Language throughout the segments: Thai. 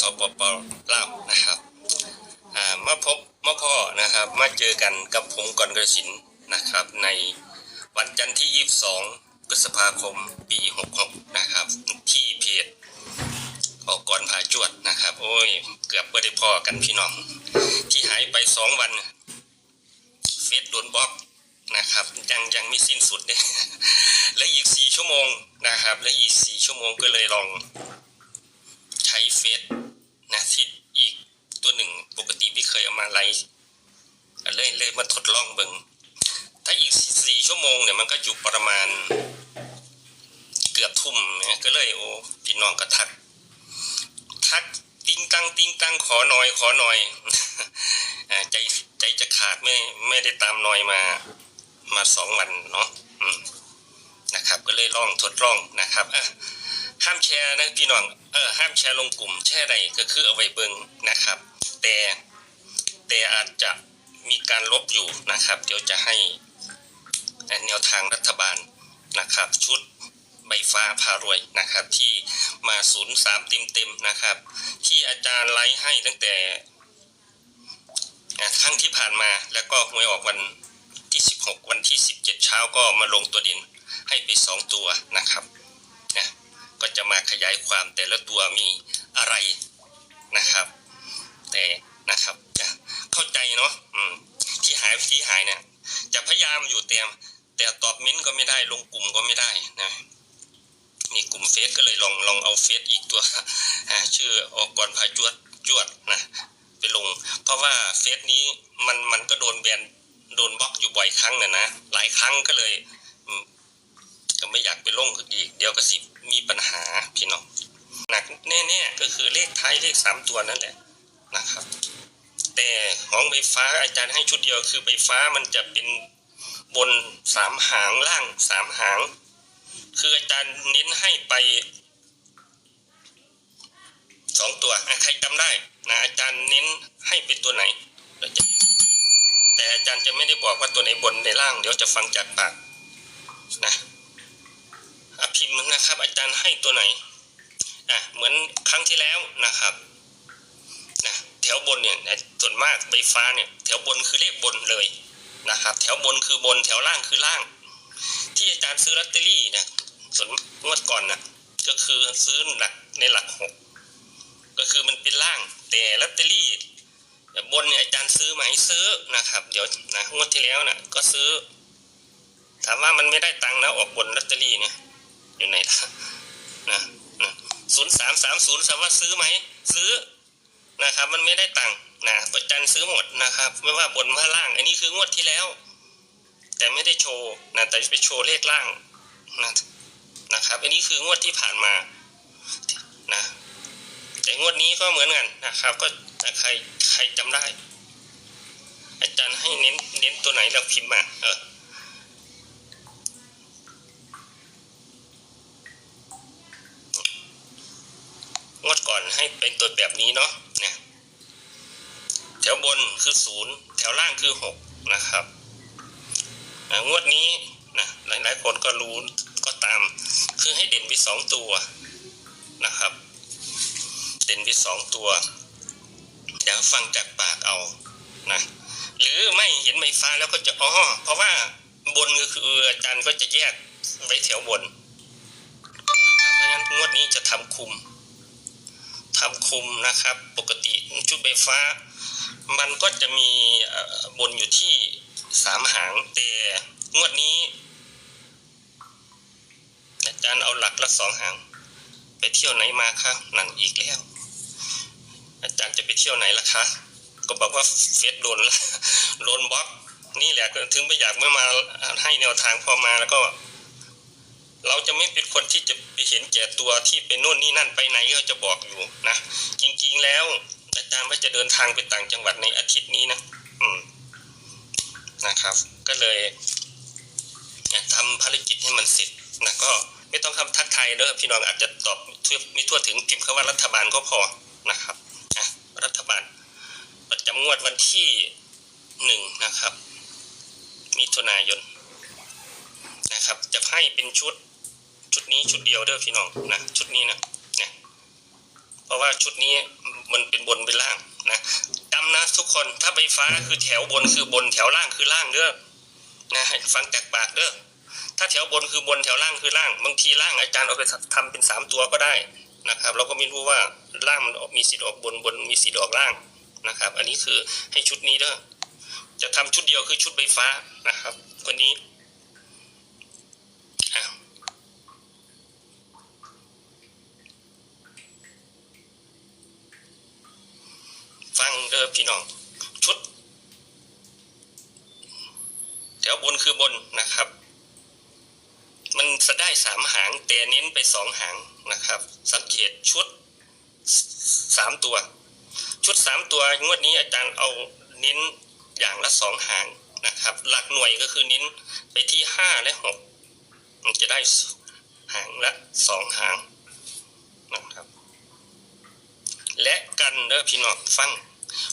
สปปลาวนะครับมาพบมาพ่อนะครับมาเจอกันกับผมกอนกระสินนะครับ ในวันจันทร์ที่ 22พฤษภาคมปี 66 นะครับ ที่เพจออกก่อนผาจวดนะครับ โอ้ย เกือบไม่ได้พ่อกันพี่น้อง ที่หายไปสองวันเฟซโดนบล็อกนะครับ ยังยังไม่สิ้นสุดเนี่ยและอีกสี่ชั่วโมงนะครับ และอีกสี่ชั่วโมงก็เลยลองใช้เฟซนะที่อีกตัวหนึ่งปกติพี่เคยเอา มาไลฟ์เลยเลยมาทดลองเบิงถ้าอีกสี่ชั่วโมงเนี่ยมันก็อยู่ประมาณ เกือบทุ่มนะก็เลยโอ้พี่น้องก็ทัก ทักติงตังติงตังขอหน่อยขอหน่อยอใจใจจะขาดไม่ไม่ได้ตามหน่อยมามาสองวันเนาะนะครับ ก็เลยลองทดลองนะครับอะห้ามแชร์นะพี่น้องเออห้ามแชร์ลงกลุ่มแชร์ใดก็คือเอาไว้เบิงนะครับ แต่แต่อาจจะ มีการลบอยู่นะครับ เดี๋ยวจะให้แนวทางรัฐบาลนะครับ ชุดใบฟ้าพารวยนะครับ ที่มาศูนย์สามเต็มเต็มๆนะครับ ที่อาจารย์ไลฟ์ให้ตั้งแต่ครั้งที่ผ่านมาแล้วก็หวยออกวันที่ 16 วันที่ 17 เช้าก็มาลงตัวด่นให้ไป 2 ตัวนะครับนะก็จะมาขยายความแต่ละตัวมีอะไรนะครับ แต่นะครับ เข้าใจเนาะอืมที่หายที่หายเนี่ย จะพยายามอยู่แต่แต่ตอบเม้นก็ไม่ได้ลงกลุ่มก็ไม่ได้นะมีกลุ่มเฟซก็เลยลองลองเอาเฟซอีกตัวชื่อออกกรพาจวดจวดนะไปลง เพราะว่าเฟซนี้มันมันก็โดนแบนโดนบล็อกอยู่บ่อยครั้งนะนะหลายครั้งก็เลยก็ไม่อยากไปลงอีก เดี๋ยวก็สิมีปัญหาพี่น้องหนักแน่ๆก็คือเลขท้ายเลขสามตัวนั่นแหละ แต่ของใบฟ้าอาจารย์ให้ชุดเดียวคือใบฟ้ามันจะเป็นบนสามหางล่างสามหาง คืออาจารย์เน้นให้ไปสองตัวใครจำได้นะอาจารย์เน้นให้เป็นตัวไหน แต่อาจารย์จะไม่ได้บอกว่าตัวไหนบนในล่าง เดี๋ยวจะฟังจากปากนะอะพิมพ์นะครับ อาจารย์ให้ตัวไหนอะเหมือนครั้งที่แล้วนะครับ นเนี่ยส่วนมากใบฟ้าเนี่ยแถวบนคือเลขบนเลยนะครับ แถวบนคือบนแถวล่างคือล่าง ที่อาจารย์ซื้อลอตเตอรี่นี่ยส่วนงวดก่อนนะก็คือซื้อหลักในหลักหกก็คือมันเป็นล่างแต่ลอตเตอรี่บนเนี่ยอาจารย์ซื้อไหมซื้อนะครับ เดี๋ยวนะงวดที่แล้วนะก็ซื้อ ถามว่ามันไม่ได้ตังค์นะออกบนลอตเตอรี่เนี่ยอยู่ไหนล่ะนะศูนย์สามสามศูนย์สามารถซื้อไหมซื้อ นะครับ มันไม่ได้ตังค์นะประจันซื้อหมดนะครับ ไม่ว่าบนว่าล่าง อันนี้คืองวดที่แล้ว แต่ไม่ได้โชว์นะแต่ไปโชว์เลขล่างนะนะครับ อันนี้คืองวดที่ผ่านมานะแต่งวดนี้ก็เหมือนกันนะครับ ก็ใครใครจำได้ อาจารย์ให้เน้นเน้นตัวไหนเราพิมพ์มาเอองวดก่อนให้เป็นตัวแบบนี้เนาะ วบนคือศูนย์แถวล่างคือหกนะครับงวดนี้นะหลายๆคนก็รู้ก็ตาม คือให้เด่นไปสองตัวนะครับ เด่นไปสองตัวเดี๋ยวฟังจากปากเอานะหรือไม่เห็นไฟฟ้าแล้วก็จะอ๋อเพราะว่าบนก็คืออาจารย์ก็จะแยกไว้แถวบนเพราะฉะนั้นงวดนี้จะทำคุมทำคุมนะครับ ปกติชุดไฟฟ้า มันก็จะมีบนอยู่ที่สามหางแต่งวดนี้ อาจารย์เอาหลักละสองหาง ไปเที่ยวไหนมาคะนั่นอีกแล้ว อาจารย์จะไปเที่ยวไหนล่ะคะก็บอกว่าเฟซโดนโดนบล็อกนี่แหละถึงไม่อยากไม่มาให้แนวทางพอมาแล้วก็ เราจะไม่เป็นคนที่จะไปเห็นแก่ตัวที่เป็นโน่นนี่นั่นไปไหนก็จะบอกอยู่นะจริงๆแล้ว จารย์ว่าจะเดินทางไปต่างจังหวัดในอาทิตย์นี้นะอืมนะครับ ก็เลยทำภารกิจให้มันเสร็จนะก็ไม่ต้องคำทักทายเด้อพี่น้องอาจจะตอบไม่ทั่วถึงพิมพ์คำว่ารัฐบาลก็พอนะครับอะรัฐบาล ประจำงวดวันที่หนึ่งนะครับมิถุนายนนะครับ จะให้เป็นชุดชุดนี้ชุดเดียวเด้อพี่น้องนะชุดนี้นะเนี่ยราะว่าชุดนี้ มันเป็นบนเป็นล่างนะจำนะทุกคนถ้าไฟฟ้าคือแถวบนคือบนแถวล่างคือล่างเด้อนะฟังจากปากเด้อถ้าแถวบนคือบนแถวล่างคือล่างบางทีล่างอาจารย์เอาไปทำเป็นสามตัวก็ได้นะครับ เราก็ไม่รู้ว่าล่างมันมีสิทธิ์ออกบนบนมีสิทธิ์ออกล่างนะครับ อันนี้คือให้ชุดนี้เด้อจะทำชุดเดียวคือชุดไฟฟ้านะครับวันนี้ ฟังเด้อพี่น้อง ชุด แถวบนคือบนนะครับ มันจะได้สามหางแต่เน้นไปสองหางนะครับ สังเกตชุดสสามตัว ชุดสามตัวงวดนี้อาจารย์เอาเน้นอย่างละสองหางนะครับ หลักหน่วยก็คือเน้นไปที่ห้าและหกมันจะได้หางละสองหางนะครับ และกันเด้อพี่น้องฟัง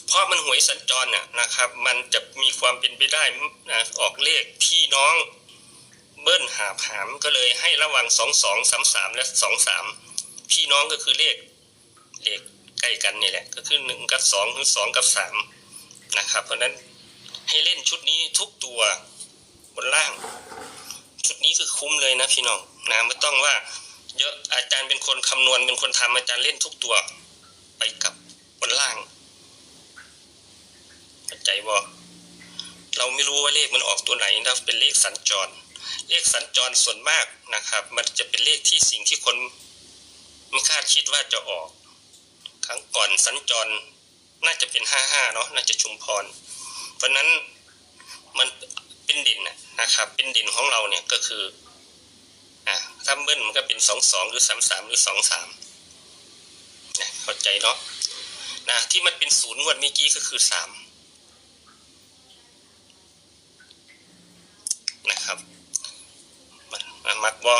เพราะมันหวยสัญจรเนี่ยนะครับ มันจะมีความเป็นไปได้นะออกเลขพี่น้องเบิ้ลหาบหามก็เลยให้ระวังสองสองสามสามและสองสามพี่น้องก็คือเลขเลขใกล้กันนี่แหละ ก็คือหนึ่งกับสองหรือสองกับสามนะครับ เพราะนั้นให้เล่นชุดนี้ทุกตัวบนล่าง ชุดนี้คือคุ้มเลยนะพี่น้องนะไม่ต้องว่าเยอะอาจารย์เป็นคนคำนวณเป็นคนทำอาจารย์เล่นทุกตัวไปกับบนล่าง ใจบ่เราไม่รู้ว่าเลขมันออกตัวไหนนะเป็นเลขสัญจร เลขสัญจรส่วนมากนะครับ มันจะเป็นเลขที่สิ่งที่คนไม่คาดคิดว่าจะออก ครั้งก่อนสัญจรน่าจะเป็นห้าห้าเนาะน่าจะชุมพร เพราะนั้นมันเป็นดินนะครับ เป็นดินของเราเนี่ยก็คืออ่าถ้าเบิ้ลมันก็เป็นสองสองหรือสามสามหรือสองสามนะเข้าใจเนาะนะที่มันเป็นศูนย์งวดเมื่อกี้ก็คือสามนะครับมันมันมัก บอ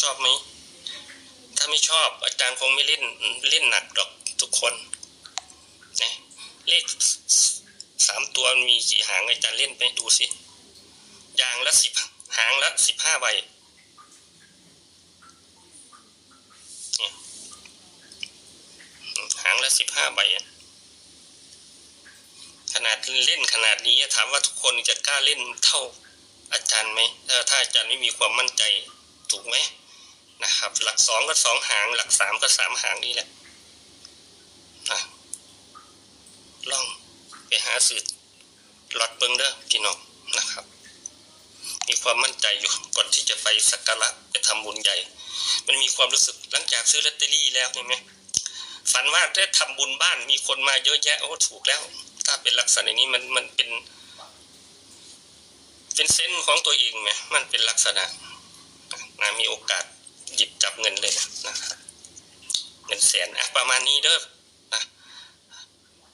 ชอบไหมถ้าไม่ชอบอาจารย์คงไม่เล่นเล่นหนักหรอกทุกคนนะเลขสามตัวมีกี่หางอาจารย์เล่นไปดูสิยางละสิบหางละสิบห้าใบหางละสิบห้าใบอะ นาดเล่นขนาดนี้ถามว่าทุกคนจะกล้าเล่นเท่าอาจารย์ไหมถ้าถ้าอาจารย์ไม่มีความมั่นใจถูกไหมนะครับ หลักสองก็สองหาง หลักสามก็สามหางนี่แหละอะลองไปหาสื่อหลอดเบิงเด้อพี่น้องนะครับ มีความมั่นใจอยู่ก่อนที่จะไปสักการะไปทำบุญใหญ่ มันมีความรู้สึกหลังจากซื้อลอตเตอรี่แล้วเนี่ไหมฝันว่าได้ทำบุญบ้านมีคนมาเยอะแยะโอ้ถูกแล้ว ถ้าเป็นลักษณะนี้มันมันเป็น เป็นเส้นส์ของตัวเองไหมมันเป็นลักษณะนะมีโอกาสหยิบจับเงินเลยนะครับเงินแสนอะประมาณนี้เด้อนะ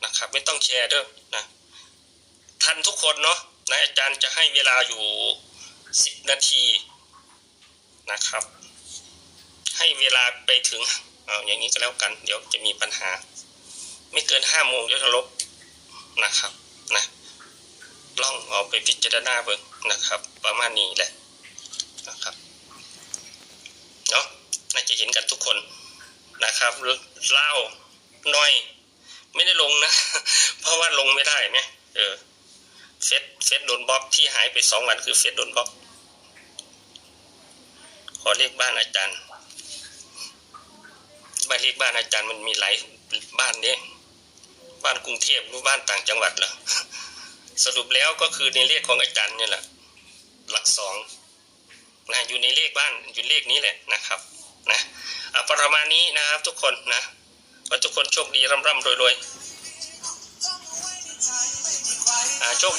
นะครับ ไม่ต้องแชร์เด้อนะทันทุกคนเนาะนะอาจารย์จะให้เวลาอยู่สิบนาทีนะครับ ให้เวลาไปถึงเอาอย่างนี้ก็แล้วกัน เดี๋ยวจะมีปัญหา ไม่เกินห้าโมงเดี๋ยวจะลบ นะครับนะลองเอาไปพิจารณาเบิ่งนะครับ ประมาณนี้แหละนะครับเนาะน่าจะเห็นกันทุกคนนะครับเล่าน้อย ไม่ได้ลงนะ เพราะว่าลงไม่ได้ไหมเออเฟซเฟซโดนบล็อกที่หายไปสองวันคือเฟซโดนบล็อก ขอเลขบ้านอาจารย์บ้านเลขบ้านอาจารย์มันมีหลายบ้านเนี่ย บ้านกรุงเทพหรือบ้านต่างจังหวัดเหรอสรุปแล้วก็คือในเลขของอาจารย์เนี่ยแหละหลักสองนะอยู่ในเลขบ้านอยู่เลขนี้แหละนะครับนะอะประมาณนี้นะครับทุกคนนะขอทุกคนโชคดีร่ำร่ำรวยรวยอ่าโชคดี